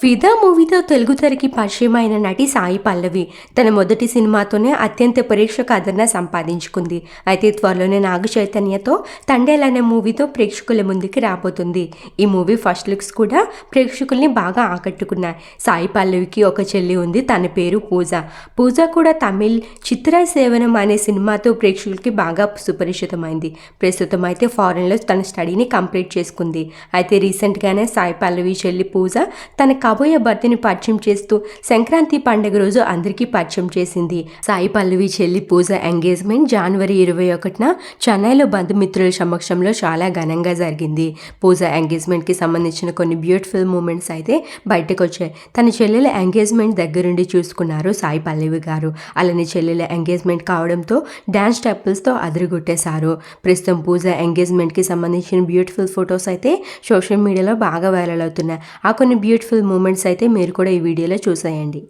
ఫిదా మూవీతో తెలుగు తెరకి పరిచయమైన నటి సాయి పల్లవి తన మొదటి సినిమాతోనే అత్యంత ప్రేక్షక ఆదరణ సంపాదించుకుంది. అయితే త్వరలోనే నాగ చైతన్యతో తండేల్ అనే మూవీతో ప్రేక్షకుల ముందుకి రాబోతుంది. ఈ మూవీ ఫస్ట్ లుక్స్ కూడా ప్రేక్షకుల్ని బాగా ఆకట్టుకున్నాయి. సాయి పల్లవికి ఒక చెల్లి ఉంది తన పేరు పూజ. పూజ కూడా తమిళ్ చిత్ర సేవనం అనే సినిమాతో ప్రేక్షకులకి బాగా సుపరిచితమైంది. ప్రస్తుతం అయితే ఫారెన్లో తన స్టడీని కంప్లీట్ చేసుకుంది. అయితే రీసెంట్గానే సాయి పల్లవి చెల్లి పూజ తన కాబోయే భర్తని పరిచయం చేస్తూ సంక్రాంతి పండుగ రోజు అందరికీ పరిచయం చేసింది. సాయి పల్లవి చెల్లి పూజ ఎంగేజ్మెంట్ జనవరి ఇరవై ఒకటిన చెన్నైలో బంధుమిత్రుల సమక్షంలో చాలా ఘనంగా జరిగింది. పూజ ఎంగేజ్మెంట్కి సంబంధించిన కొన్ని బ్యూటిఫుల్ మూమెంట్స్ అయితే బయటకు వచ్చాయి తన చెల్లెల ఎంగేజ్మెంట్ దగ్గరుండి చూసుకున్నారు సాయి పల్లవి గారు. అలానే చెల్లెల ఎంగేజ్మెంట్ కావడంతో డ్యాన్స్ స్టెప్పుల్స్తో అదిరిగొట్టేశారు. ప్రస్తుతం పూజ ఎంగేజ్మెంట్కి సంబంధించిన బ్యూటిఫుల్ ఫొటోస్ అయితే సోషల్ మీడియాలో బాగా వైరల్ అవుతున్నాయి. ఆ కొన్ని బ్యూటిఫుల్ మూమెంట్స్ మూమెంట్స్ అయితే మీరు కూడా ఈ వీడియోలో చూసేయండి.